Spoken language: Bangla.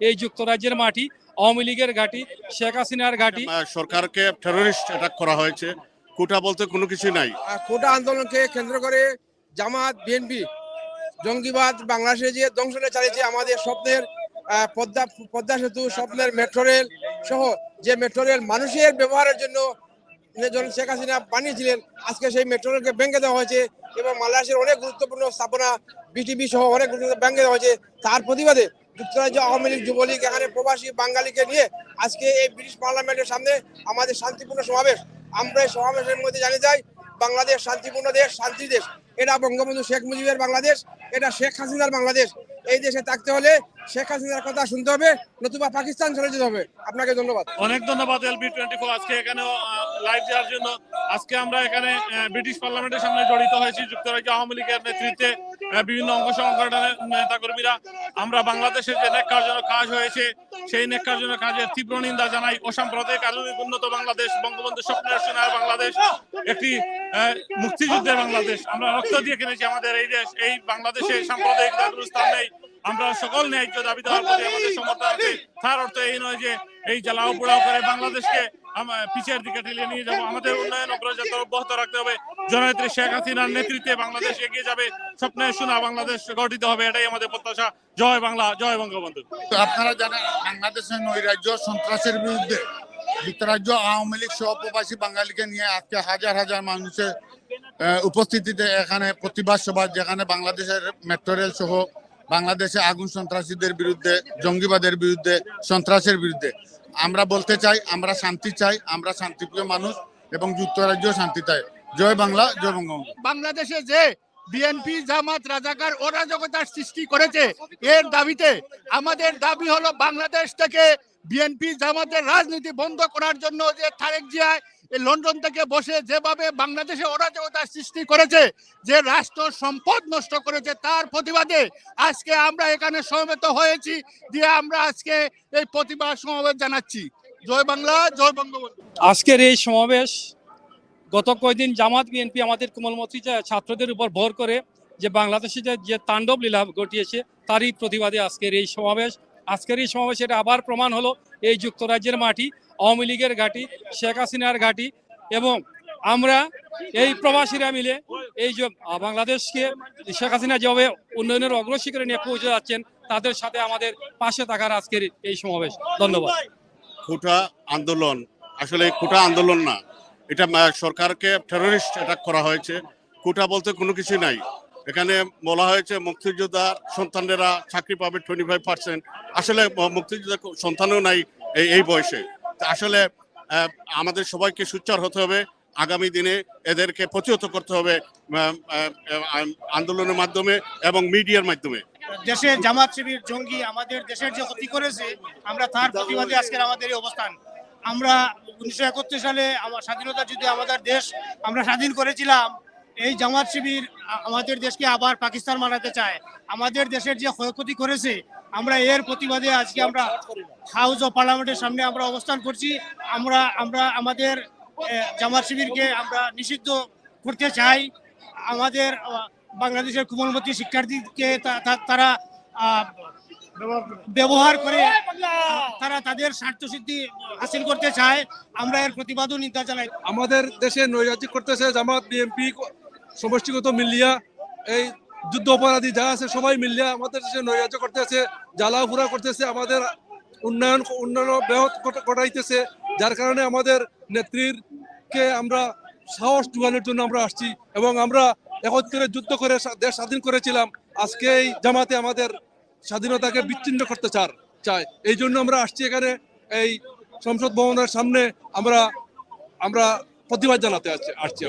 এই যুক্তরাজ্যের মাটি আওয়ামী লীগের ঘাঁটি শেখ হাসিনার ঘাঁটি। সরকারকে টেরোরিস্ট অ্যাটাক করা হয়েছে। কোটা বলতে কোনো কিছু নাই। আর কোটা আন্দোলনকে কেন্দ্র করে জামাত বিএনপি জঙ্গিবাদ বাংলাদেশে যে ধ্বংসটা চালিয়েছে আমাদের স্বপ্নের আহ, পদ্মা পদ্মা সেতু স্বপ্নের মেট্রো রেল সহ যে মেট্রো রেল মানুষের ব্যবহারের জন্য যখন শেখ হাসিনা বানিয়েছিলেন আজকে সেই মেট্রো রেলকে ভেঙে দেওয়া হয়েছে এবং মালয়েশিয়ার অনেক গুরুত্বপূর্ণ স্থাপনা বিটিভি সহ অনেক গুরুত্বপূর্ণ ভেঙে দেওয়া হয়েছে। তার প্রতিবাদে যুক্তরাজ্য আওয়ামী লীগ যুবলীগ, এখানে প্রবাসী বাঙালিকে নিয়ে আজকে এই ব্রিটিশ পার্লামেন্টের সামনে আমাদের শান্তিপূর্ণ সমাবেশ। আমরা এই সমাবেশের মধ্যে জানিয়ে যাই, বাংলাদেশ শান্তিপূর্ণ দেশ শান্তির দেশ। এটা বঙ্গবন্ধু শেখ মুজিবের বাংলাদেশ, এটা শেখ হাসিনার বাংলাদেশ। এই দেশে থাকতে হলে শেখ হাসিনার কথা শুনতে হবে, নতুবা পাকিস্তান চলে যেতে হবে। আপনাকে ধন্যবাদ। অনেক ধন্যবাদ, এলবি টোয়েন্টি ফোর। আজকে এখানে লাইভ দেওয়ার জন্য আজকে আমরা এখানে ব্রিটিশ পার্লামেন্টের সামনে জড়িত হয়েছি, যুক্তরাজ্য আওয়ামী লীগের নেতৃত্বে বিভিন্ন অঙ্গ সংগঠনের নেতাকর্মীরা। আমরা বাংলাদেশের যে নেককারজনক কাজ হয়েছে, সেই নেককারজনক কাজের তীব্র নিন্দা জানাই অসাম্প্রদায়িক আধুনিক উন্নত বাংলাদেশ, বঙ্গবন্ধু স্বপ্নের সোনার বাংলাদেশ, একটি মুক্তিযুদ্ধের বাংলাদেশ। আমরা রক্ত দিয়ে কিনেছি আমাদের এই দেশ, এই বাংলাদেশে সাম্প্রদায়িক স্থান নেই। আমরা সকল ন্যায্য দাবি দেওয়ার প্রতি আমাদের সমর্থন আছে। তার অর্থ এই নয় যে এই জ্বালাও পোড়াও করে বাংলাদেশকে আমরা পিছের দিকে ঠেলে নিয়ে যাব। আমাদের উন্নয়ন অগ্রযাত্রা অব্যাহত রাখতে হবে। জননেত্রী শেখ হাসিনার নেতৃত্বে বাংলাদেশ এগিয়ে যাবে। স্বপ্নের সোনা বাংলাদেশ গঠিত হবে। এটাই আমাদের প্রত্যাশা। জয় বাংলা জয় বঙ্গবন্ধু। আপনারা জানেন বাংলাদেশের নৈরাজ্য সন্ত্রাসের বিরুদ্ধে যুক্তরাজ্য আওয়ামী লীগ সহ প্রবাসী বাঙালিকে নিয়ে আজকে হাজার হাজার মানুষের উপস্থিতিতে এখানে প্রতিবাদ সভা যেখানে বাংলাদেশের মেট্রো রেল সহ বাংলাদেশে আগুন সন্ত্রাসীদের বিরুদ্ধে, জঙ্গিবাদের বিরুদ্ধে, সন্ত্রাসের বিরুদ্ধে। আমরা বলতে চাই, আমরা শান্তি চাই, আমরা শান্তিপ্রিয় মানুষ এবং যুক্তরাজ্য শান্তি চাই জয় বাংলা, জয় বঙ্গবন্ধু। বাংলাদেশে যে বিএনপি, জামাত, রাজাকার অরাজকতার সৃষ্টি করেছে, এর দাবিতে আমাদের দাবি হলো বাংলাদেশ থেকে বিএনপি জামাতের রাজনীতি বন্ধ করার জন্য যে তারেক জিয়া লন্ডন থেকে বসে যেভাবে বাংলাদেশে অরাজকতার সৃষ্টি করেছে, যে রাষ্ট্র সম্পদ নষ্ট করেছে তার প্রতিবাদে আজকে আমরা এখানে সমবেত হয়েছি, দিয়ে আমরা আজকে এই প্রতিবাদ সমাবেশ জানাচ্ছি। জয় বাংলা, জয় বঙ্গবন্ধু। আজকের এই সমাবেশ গত কয়েকদিন জামাত বিএনপি আমাদের কোমলমতি ছাত্রদের উপর ভর করে যে বাংলাদেশে যে তাণ্ডব লীলা ঘটিয়েছে, তারই প্রতিবাদে আজকের এই সমাবেশ। আজকের এই সমাবেশ এটা আবার প্রমাণ হলো এই যুক্তরাজ্যের মাটি, আওয়ামী লীগের ঘাঁটি, শেখ হাসিনার ঘাঁটি এবং আমরা এই প্রবাসীরা মিলে এই যে বাংলাদেশকে শেখ হাসিনা যেভাবে উন্নয়নের অগ্রশিখরে নিয়ে পৌঁছে যাচ্ছেন, তাদের সাথে আমাদের পাশে থাকার আজকের এই সমাবেশ। ধন্যবাদ। কোটা আন্দোলন, আসলে কোটা আন্দোলন না। এটা সরকারকে টেরোরিস্ট অ্যাটাক করা হয়েছে। কোটা বলতে কোনো কিছু নাই। এখানে বলা হয়েছে মুক্তিযোদ্ধা সন্তানেরা চাকরি পাবে টোয়েন্টি ফাইভ পার্সেন্ট আসলে মুক্তিযোদ্ধা সন্তানও নাই এই এই বয়সে। আসলে আমাদের সবাইকে সুচ্চার হতে হবে। আগামী দিনে এদেরকে প্রতিহত করতে হবে আন্দোলনের মাধ্যমে এবং মিডিয়ার মাধ্যমে। দেশে জামাত শিবির, জঙ্গি আমাদের দেশের যে ক্ষতি করেছে, আমরা তার প্রতিবাদে আজকের আমাদের এই অবস্থান। আমরা উনিশশো একাত্তর সালে আমার স্বাধীনতা যুদ্ধে আমাদের দেশ আমরা স্বাধীন করেছিলাম। এই জামাত শিবির আমাদের দেশকে আবার পাকিস্তান মানাতে চায়। আমাদের দেশের যে ক্ষয়ক্ষতি করেছে, আমরা এর প্রতিবাদে আজকে আমরা হাউস অফ পার্লামেন্টের সামনে আমরা অবস্থান করছি। আমরা আমরা আমাদের জামাত শিবিরকে আমরা নিষিদ্ধ করতে চাই। আমাদের বাংলাদেশের কোমলমতি শিক্ষার্থীকে তারা ব্যবহার করে, তারা তাদের স্বার্থ সিদ্ধি হাসিল করতে চায়। আমরা এর প্রতিবাদও নিন্দা জানাই। আমাদের দেশে নৈরাজ্য করতেছে জামাত, বিএনপি সমষ্টিগত মিলিয়া, এই যুদ্ধ অপরাধী যা আছে, সবাই মিলিয়া আমাদের দেশে নৈরাজ্য করতেছে জ্বালাফুরা করতেছে, আমাদের উন্নয়ন উন্নয়ন ব্যাহত ঘটাইতেছে, যার কারণে আমাদের নেত্রীর কে আমরা সাহস যোগানোর জন্য আমরা আসছি এবং আমরা একত্রে যুদ্ধ করে দেশ স্বাধীন করেছিলাম। আজকে এই জামাতে আমাদের স্বাধীনতাকে বিচ্ছিন্ন করতে চার, চায়। এই জন্য আমরা আসছি এখানে, এই সংসদ ভবনের সামনে আমরা আমরা প্রতিবাদ জানাতে আসছি আসছি